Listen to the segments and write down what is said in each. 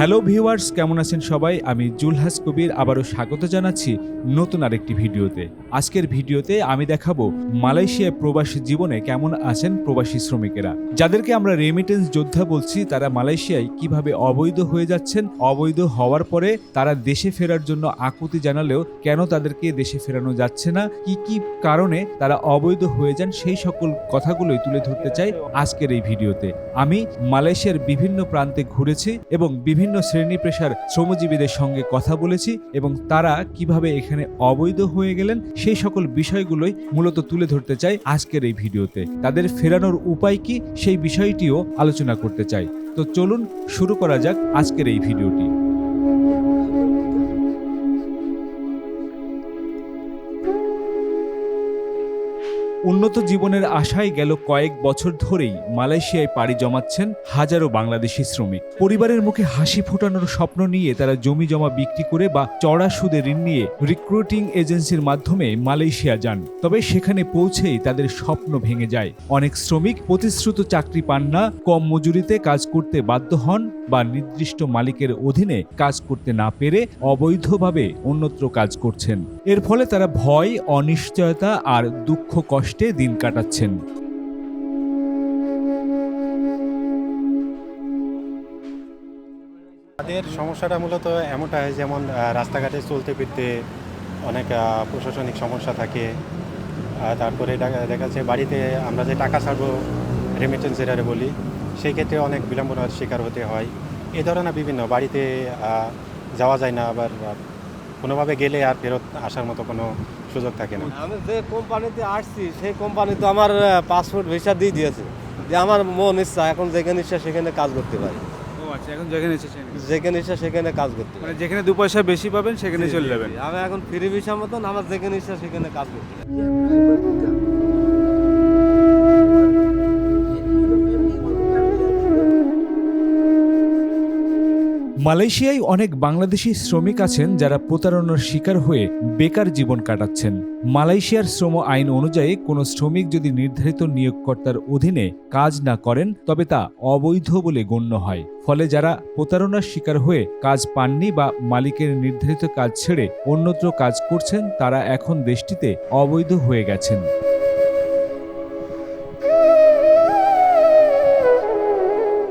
Hello viewers কেমন আছেন সবাই? আমি জুলহাস কবির, আবারও স্বাগত জানাচ্ছি নতুন আরেকটি ভিডিওতে। আজকের ভিডিওতে আমি দেখাবো মালয়েশিয়ায় প্রবাসী জীবনে কেমন আছেন প্রবাসী শ্রমিকেরা। যাদেরকে আমরা রেমিটেন্স যোদ্ধা বলছি, তারা মালয়েশিয়ায় কীভাবে অবৈধ হয়ে যাচ্ছেন, অবৈধ হওয়ার পরে তারা দেশে ফেরার জন্য আকুতি জানালেও কেন তাদেরকে দেশে ফেরানো যাচ্ছে না, কি কি কারণে তারা অবৈধ হয়ে যান, সেই সকল কথাগুলোই তুলে ধরতে চাই আজকের এই ভিডিওতে। আমি মালয়েশিয়ার বিভিন্ন প্রান্তে ঘুরেছি এবং বিভিন্ন শ্রেণি পেশার শ্রমজীবীদের সঙ্গে কথা বলেছি এবং তারা কীভাবে এখানে অবৈধ হয়ে গেলেন সেই সকল বিষয়গুলোই মূলত তুলে ধরতে চাই আজকের এই ভিডিওতে। তাদের ফেরানোর উপায় কি সেই বিষয়টিও আলোচনা করতে চাই। তো চলুন শুরু করা যাক আজকের এই ভিডিওটি। উন্নত জীবনের আশায় গেল কয়েক বছর ধরেই মালয়েশিয়ায় পাড়ি জমাচ্ছেন হাজারো বাংলাদেশি শ্রমিক। পরিবারের মুখে হাসি ফোটানোর স্বপ্ন নিয়ে তারা জমি জমা বিক্রি করে বা চড়া সুদে ঋণ নিয়ে রিক্রুটিং এজেন্সির মাধ্যমে মালয়েশিয়া যান। তবে সেখানে পৌঁছেই তাদের স্বপ্ন ভেঙে যায়। অনেক শ্রমিক প্রতিশ্রুত চাকরি পান না, কম মজুরিতে কাজ করতে বাধ্য হন বা নির্দিষ্ট মালিকের অধীনে কাজ করতে না পেরে অবৈধভাবে অন্যত্র কাজ করছেন। এর ফলে তারা ভয়, অনিশ্চয়তা আর দুঃখ কষ্টে দিন কাটাচ্ছেন। তাদের সমস্যাটা মূলত এমনটা হয় যেমন রাস্তাঘাটে চলতে ফিরতে অনেক প্রশাসনিক সমস্যা থাকে। তারপরে দেখা যাচ্ছে বাড়িতে আমরা যে টাকা ছাড়বো রেমিটেন্স এরারে বলি সেই ক্ষেত্রে অনেক বিলম্বনার শিকার হতে হয়। এই ধরনের বিভিন্ন বাড়িতে যাওয়া যায় না আবার কোনোভাবে গেলে আর ফেরত আসার মতো কোনো সুযোগ থাকে না। আমি যে কোম্পানিতে আসছি সেই কোম্পানি তো আমার পাসপোর্ট ভিসা দিয়ে দিয়েছে। যে আমার মন ইচ্ছা এখন যেখানে ইচ্ছা সেখানে কাজ করতে পারি। আচ্ছা এখন যেখানে ইচ্ছা সেখানে। কাজ করতে পারি। মানে যেখানে দু পয়সা বেশি পাবেন সেখানে চলে যাবেন। আমি এখন ফ্রি ভিসা মতন আমার যেখানে ইচ্ছা সেখানে কাজ করতে মালয়েশিয়ায় অনেক বাংলাদেশি শ্রমিক আছেন যারা প্রতারণার শিকার হয়ে বেকার জীবন কাটাচ্ছেন। মালয়েশিয়ার শ্রম আইন অনুযায়ী কোনো শ্রমিক যদি নির্ধারিত নিয়োগকর্তার অধীনে কাজ না করেন তবে তা অবৈধ বলে গণ্য হয়। ফলে যারা প্রতারণার শিকার হয়ে কাজ পাননি বা মালিকের নির্ধারিত কাজ ছেড়ে অন্যত্র কাজ করছেন তারা এখন দেশটিতে অবৈধ হয়ে গেছেন।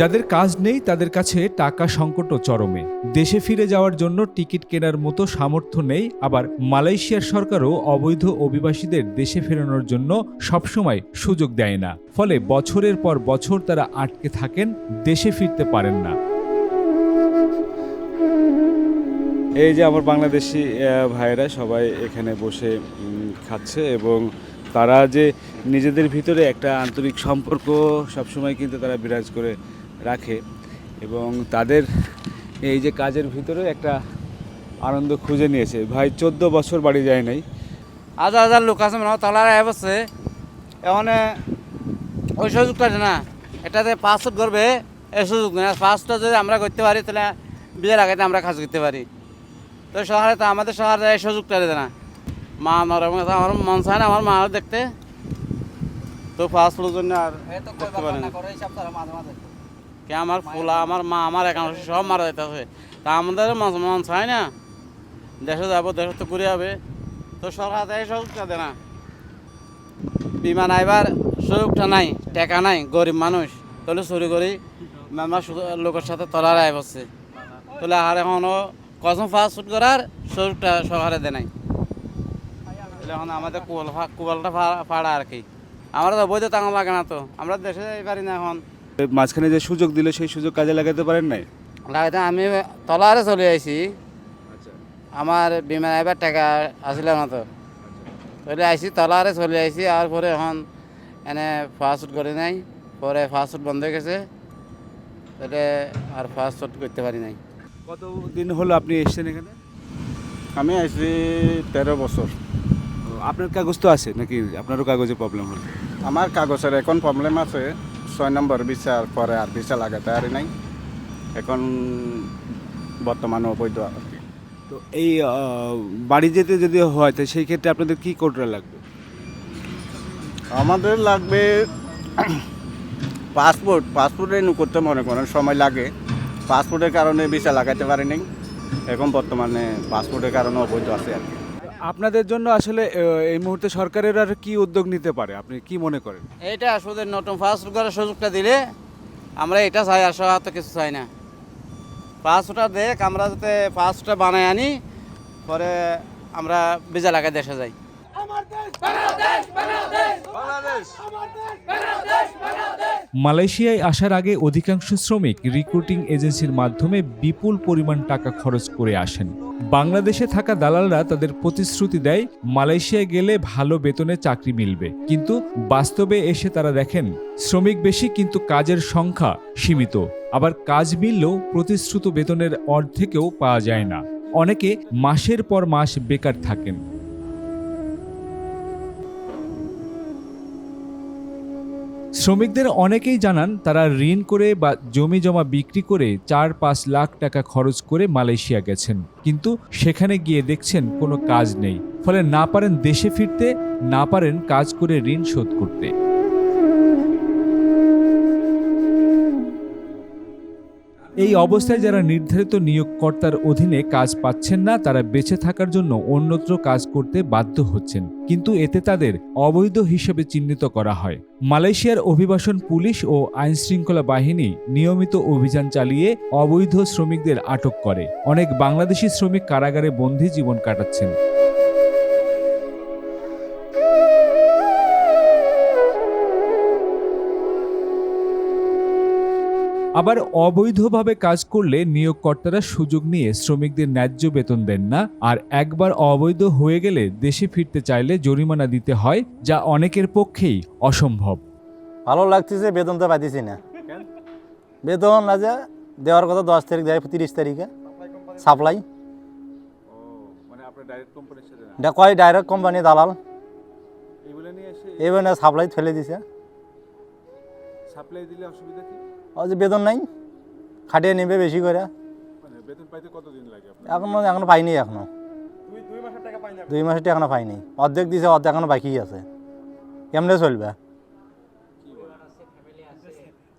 যাদের কাজ নেই, তাদের কাছে টাকা সংকটও চরমে। দেশে ফিরে যাওয়ার জন্য টিকিট কেনার মতো সামর্থ্য নেই, আবার মালয়েশিয়ার সরকারও অবৈধ অভিবাসীদের দেশে ফেরানোর জন্য সবসময় সুযোগ দেয় না। ফলে বছরের পর বছর তারা আটকে থাকেন, দেশে ফিরতে পারেন না। এই যে আমার বাংলাদেশি ভাইয়েরা সবাই এখানে বসে খাচ্ছে এবং তারা যে নিজেদের ভিতরে একটা আন্তরিক সম্পর্ক সবসময় কিন্তু তারা বিরাজ করে রাখে এবং তাদের এই যে কাজের ভিতরে একটা আনন্দ খুঁজে নিয়েছে। ভাই চোদ্দ বছর বাড়ি যায় নাই। হাজার হাজার লোক আছে মানে তালার আছে এখানে ওই সুযোগটা আছে না? এটাতে পাসপোর্ট করবে এই সুযোগ না পাসটা যদি আমরা করতে পারি তাহলে বিয়ের আগে আমরা কাজ করতে পারি। তো শহরে তো আমাদের শহরে এই সুযোগটা দেয় না? মা আমার আমার মন চায় না আমার মা দেখতে। তো পাসপোর্টের জন্য আর দেখতে পারি না। কে আমার পোলা, আমার মা, আমার একাউন্ট সব মারা যাইতেছে। তা আমাদের মন মন চায় না। দেশে যাব, দেশে তো ঘুরে যাবে তো সরকার এই সুযোগটা দেয় না। বিমান আইবার সুযোগটা নাই, টাকা নাই, গরিব মানুষ। তাহলে চুরি করি আমার লোকের সাথে তলার আয় বসছে। তাহলে আর এখনও কসম ফাস্ট ফুড করার সুযোগটা সরকারে দেয় নাই। এখন আমাদের কুয়াল কুয়ালটা ফাড়া আর কি। আমরা তো বৈধ টাকা লাগে না তো। আমরা দেশে যাই পারি না এখন। মাঝখানে যে সুযোগ দিল সেই সুযোগ কাজে লাগাতে পারেন নাই? লাগাইতে আমি তলারে চলে আইছি। আমার বিমান এবার টাকা আসিল না তো। তাহলে আইসি তলারে চলে আইসি আর পরে এখন এনে ফাস্ট করে নাই। পরে ফাস্ট ফুড বন্ধ হয়ে গেছে। তাহলে আর ফাস্ট করতে পারি নাই। কত দিন হলো আপনি এসেছেন এখানে? আমি আসছি তেরো বছর। আপনার কাগজ তো আছে নাকি? আপনারও কাগজে প্রবলেম হলো। আমার কাগজের এখন প্রবলেম আছে। ছয় নম্বর বিচার পরে আর ভিসা লাগাতে পারি নাই। এখন বর্তমানে অবৈধ আর কি। তো এই বাড়ি যেতে যদি হয় তো সেই ক্ষেত্রে আপনাদের কি কোডটা লাগবে? আমাদের লাগবে পাসপোর্ট। পাসপোর্ট রেনু করতে মনে করেন সময় লাগে। পাসপোর্টের কারণে ভিসা লাগাইতে পারি নাই। এখন বর্তমানে পাসপোর্টের কারণে অবৈধ আছে আর কি। আপনাদের জন্য আসলে এই মুহূর্তে সরকারের আর কি উদ্যোগ নিতে পারে আপনি কি মনে করেন এটা আসলে নতুন পাসপোর্ট করার সুযোগটা দিলে আমরা এটা চাই আর সহায়ত কিছু চাই না পাসপোর্টটা দেখ আমরা যাতে পাসপোর্টটা বানায় আনি পরে আমরা ভিসা লাগাই দেশে যাই মালয়েশিয়ায় আসার আগে অধিকাংশ শ্রমিক রিক্রুটিং এজেন্সির মাধ্যমে বিপুল পরিমাণ টাকা খরচ করে আসেন। বাংলাদেশে থাকা দালালরা তাদের প্রতিশ্রুতি দেয়, মালয়েশিয়ায় গেলে ভালো বেতনে চাকরি মিলবে। কিন্তু বাস্তবে এসে তারা দেখেন, শ্রমিক বেশি কিন্তু কাজের সংখ্যা সীমিত। আবার কাজ মিললেও প্রতিশ্রুত বেতনের অর্ধেকেও পাওয়া যায় না। অনেকে মাসের পর মাস বেকার থাকেন। শ্রমিকদের অনেকেই জানান তারা ঋণ করে বা জমি জমা বিক্রি করে চার পাঁচ লাখ টাকা খরচ করে মালয়েশিয়া গেছেন। কিন্তু সেখানে গিয়ে দেখছেন কোনো কাজ নেই। ফলে না পারেন দেশে ফিরতে, না পারেন কাজ করে ঋণ শোধ করতে। এই অবস্থায় যারা নির্ধারিত নিয়োগকর্তার অধীনে কাজ পাচ্ছেন না, তারা বেঁচে থাকার জন্য অন্যত্র কাজ করতে বাধ্য হচ্ছেন। কিন্তু এতে তাদের অবৈধ হিসেবে চিহ্নিত করা হয়। মালয়েশিয়ার অভিবাসন পুলিশ ও আইনশৃঙ্খলা বাহিনী নিয়মিত অভিযান চালিয়ে অবৈধ শ্রমিকদের আটক করে। অনেক বাংলাদেশি শ্রমিক কারাগারে বন্দী জীবন কাটাচ্ছেন। আবার অবৈধভাবে কাজ করলে নিয়োগকর্তারা সুযোগ নিয়ে শ্রমিকদের ন্যায্য বেতন দেন না। আর একবার অবৈধ হয়ে গেলে দেশে ফিরতে চাইলে জরিমানা দিতে হয় যা অনেকের পক্ষেই অসম্ভব। ভালো লাগতেছে বেতন তো পাইতেছি না। বেতন আজ দেওয়ার কথা দশ তারিখ দেয় তিরিশ তারিখে। সাপ্লাই মানে এটা কয় ডাইরেক্ট কোম্পানি দালাল? না সাপ্লাই ফেলে দিছে। সাপ্লাই দিলে অসুবিধা কি? ও যে বেতন নাই খাটিয়ে নেবে বেশি করে। মানে বেতন পাইতে কতদিন লাগে আপনার? এখনও এখনও পাইনি এখনও। দুই মাসের টাকা এখনও পাইনি। অর্ধেক দিছে অর্ধেক এখনও বাকি আছে। কেমনে চলবে?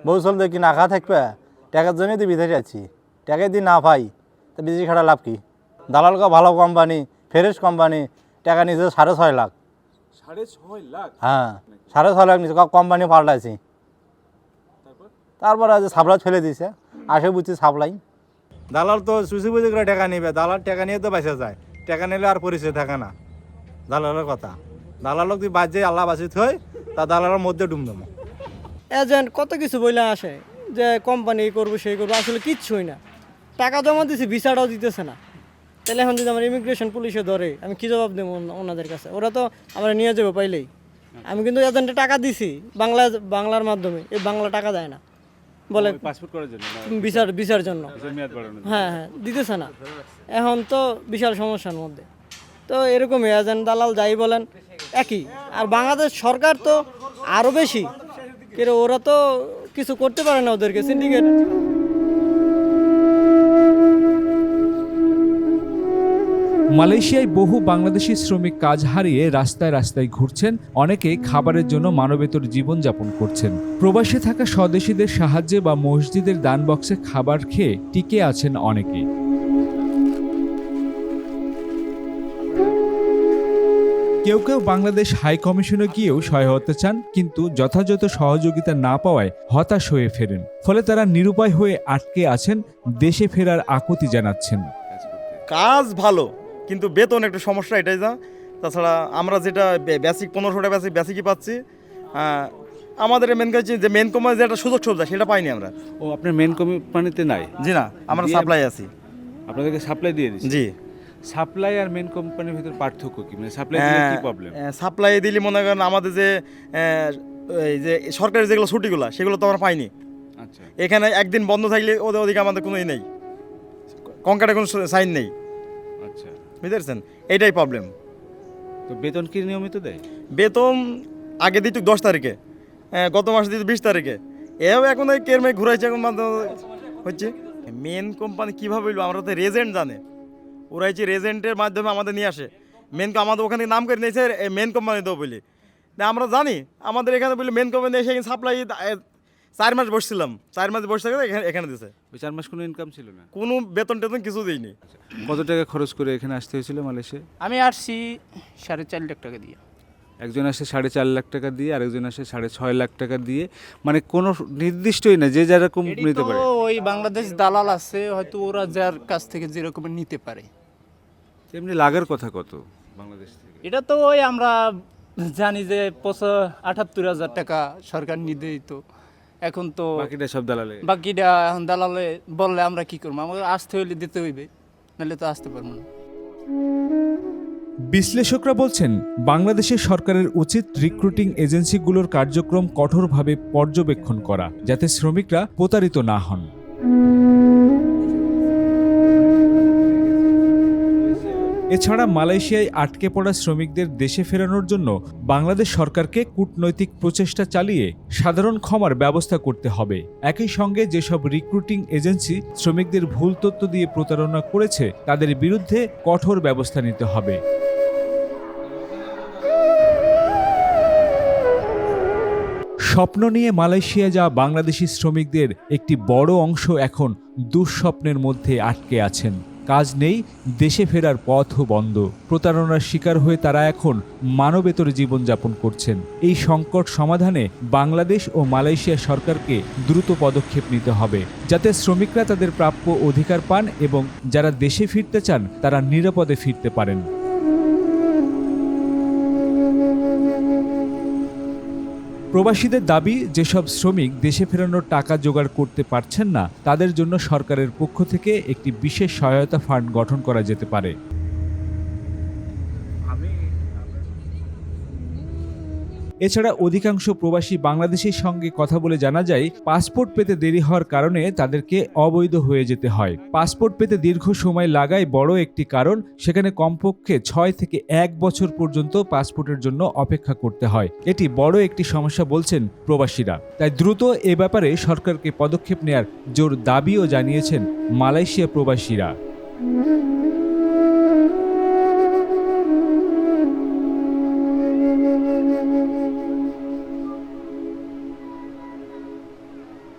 বউ চলবে কি না খা থাকবে? টাকার জন্যই তো বিদেশে আছি। টাকা দিয়ে না পাই তা বিদেশি খাটা লাভ কি? দালালকে ভালো কোম্পানি ফ্রেশ কোম্পানি টাকা নিয়েছে সাড়ে ছয় লাখ। সাড়ে ছয় লাখ? হ্যাঁ সাড়ে ছয় লাখ নিয়েছে। কোম্পানি পাল্টাইছি। তারপর আজ সাপ্লাই ফেলে দিয়েছে আসে বুঝছি সাপ্লাই। দালাল তো সুসি বুঝি করে টাকা নিবে। দালাল টাকা নিয়ে তো বেঁচে যায়। টাকা নিলে আর পরিচয় থাকে না। দালালের কথা। দালালক তুই বাজে আল্লাহ বাঁচি থই তা দালালের মধ্যে ডুম দেবো। এজেন্ট কত কিছু বইলে আসে যে কোম্পানি করব সেই করব আসলে কিচ্ছুই না। টাকা জমা দিছি ভিসাটাও দিতেছে না। তাহলে এখন যদি আমার ইমিগ্রেশন পুলিশে ধরে আমি কি জবাব দেবো ওনাদের কাছে? ওরা তো আমরা নিয়ে যাব পাইলেই। আমি কিন্তু এজেন্টে টাকা দিছি বাংলা বাংলার মাধ্যমে। এই বাংলা টাকা দেয় না। বলে পাসপোর্ট করার জন্য বিচার বিচার জন্য। হ্যাঁ হ্যাঁ দিতেছে না। এখন তো বিশাল সমস্যার মধ্যে। তো এরকমই এজেন্ট দালাল যাই বলেন একই। আর বাংলাদেশ সরকার তো আরও বেশি। কিন্তু ওরা তো কিছু করতে পারে না ওদেরকে সিন্ডিকেট মালয়েশিয়ায় বহু বাংলাদেশি শ্রমিক কাজ হারিয়ে রাস্তায় রাস্তায় ঘুরছেন, অনেকে খাবারের জন্য মানবেতর জীবনযাপন করছেন। প্রবাসে থাকা স্বদেশীদের সাহায্যে বা মসজিদের দান বক্সে খাবার খেয়ে টিকে আছেন অনেকে। কেউ কেউ বাংলাদেশ হাই কমিশনে গিয়েও সহায়তা চান, কিন্তু যথাযথ সহযোগিতা না পাওয়ায় হতাশ হয়ে ফেরেন। ফলে তারা নিরুপায় হয়ে আটকে আছেন, দেশে ফেরার আকুতি জানাচ্ছেন। কাজ ভালো কিন্তু বেতন একটু সমস্যা এটাই যা। তাছাড়া আমরা যেটা বেসিক পনেরোশো টাকা বেসিক বেসিকই পাচ্ছি। আমাদের মেন কাজ যে মেন কোম্পানি যেটা সুযোগ সুবিধা সেটা পাইনি আমরা। ও আপনার মেন কোম্পানিতে নাই? জি না আমরা সাপ্লাই আছি। আপনাদেরকে সাপ্লাই দিয়ে দিচ্ছি জি। সাপ্লাই আর মেন কোম্পানির ভিতরে পার্থক্য কি? মানে সাপ্লাই দিলে কি প্রবলেম সাপ্লাই দিলে মনে করেন আমাদের যে এই যে সরকারি যেগুলো ছুটিগুলো সেগুলো তো আমরা পাইনি। আচ্ছা। এখানে একদিন বন্ধ থাকলে ওদের ওদিকে আমাদের কোনো ই নেই। কঙ্কাটে কোনো সাইন নেই। বুঝতে পারছেন এইটাই প্রবলেম তো বেতন কি নিয়মিত দেয়? বেতন আগে দিত দশ তারিখে। হ্যাঁ, গত মাসে দিত বিশ তারিখে। এও এখন ওই কেরমে ঘুরাইছে এখন হচ্ছে। মেন কোম্পানি কীভাবে হইল আমরা তো রেজেন্ট জানে। ওরা হচ্ছে রেজেন্টের মাধ্যমে আমাদের নিয়ে আসে। মেন আমাদের ওখানে নাম করে নিয়েছে মেন কোম্পানি দেবো বলে আমরা জানি আমাদের এখানে বলি মেন কোম্পানি এসে সাপ্লাই চার মাস বসছিলাম। চার মাস বসে থাকতে এখানে এখানে দিছে। ওই চার মাস কোনো ইনকাম ছিল না? কোনো বেতন টেতন কিছু দিইনি। কত টাকা খরচ করে এখানে আসতে হয়েছিল মালয়েশিয়া? আমি আসছি সাড়ে চার লাখ টাকা দিয়ে। একজন আসে সাড়ে চার লাখ টাকা দিয়ে আরেকজন আসে সাড়ে ছয় লাখ টাকা দিয়ে। মানে কোনো নির্দিষ্টই না যে যেরকম নিতে পারে। ওই বাংলাদেশ দালাল আছে হয়তো ওরা যার কাছ থেকে যেরকম নিতে পারে। এমনি লাগার কথা কত বাংলাদেশ থেকে? এটা তো ওই আমরা জানি যে পঁচা আটাত্তর হাজার টাকা সরকার নিদেই তো এখন তো বাকিটা সব দালালে বাকিটা এখন দালালে বললে আমরা কি করব? আমাদের আসতে হইলে দিতে হইবে নাহলে তো আসতে পারব না। বিশ্লেষকরা বলছেন বাংলাদেশের সরকারের উচিত রিক্রুটিং এজেন্সিগুলোর কার্যক্রম কঠোরভাবে পর্যবেক্ষণ করা যাতে শ্রমিকরা প্রতারিত না হন। এছাড়া মালয়েশিয়ায় আটকে পড়া শ্রমিকদের দেশে ফেরানোর জন্য বাংলাদেশ সরকারকে কূটনৈতিক প্রচেষ্টা চালিয়ে সাধারণ ক্ষমার ব্যবস্থা করতে হবে। একই সঙ্গে যেসব রিক্রুটিং এজেন্সি শ্রমিকদের ভুল তথ্য দিয়ে প্রতারণা করেছে, তাদের বিরুদ্ধে কঠোর ব্যবস্থা নিতে হবে। স্বপ্ন নিয়ে মালয়েশিয়া যা বাংলাদেশি শ্রমিকদের একটি বড় অংশ এখন দুঃস্বপ্নের মধ্যে আটকে আছেন। কাজ নেই, দেশে ফেরার পথও বন্ধ। প্রতারণার শিকার হয়ে তারা এখন মানবেতর জীবনযাপন করছেন। এই সংকট সমাধানে বাংলাদেশ ও মালয়েশিয়া সরকারকে দ্রুত পদক্ষেপ নিতে হবে, যাতে শ্রমিকরা তাদের প্রাপ্য অধিকার পান এবং যারা দেশে ফিরতে চান, তারা নিরাপদে ফিরতে পারেন। প্রবাসীদের দাবি, যেসব শ্রমিক দেশে ফেরানোর টাকা জোগাড় করতে পারছেন না, তাদের জন্য সরকারের পক্ষ থেকে একটি বিশেষ সহায়তা ফান্ড গঠন করা যেতে পারে। এছাড়া অধিকাংশ প্রবাসী বাংলাদেশের সঙ্গে কথা বলে জানা যায়, পাসপোর্ট পেতে দেরি হওয়ার কারণে তাদেরকে অবৈধ হয়ে যেতে হয়। পাসপোর্ট পেতে দীর্ঘ সময় লাগায় বড় একটি কারণ, সেখানে কমপক্ষে ছয় থেকে এক বছর পর্যন্ত পাসপোর্টের জন্য অপেক্ষা করতে হয়। এটি বড় একটি সমস্যা বলছেন প্রবাসীরা। তাই দ্রুত এ ব্যাপারে সরকারকে পদক্ষেপ নেয়ার জোর দাবিও জানিয়েছেন মালয়েশিয়া প্রবাসীরা।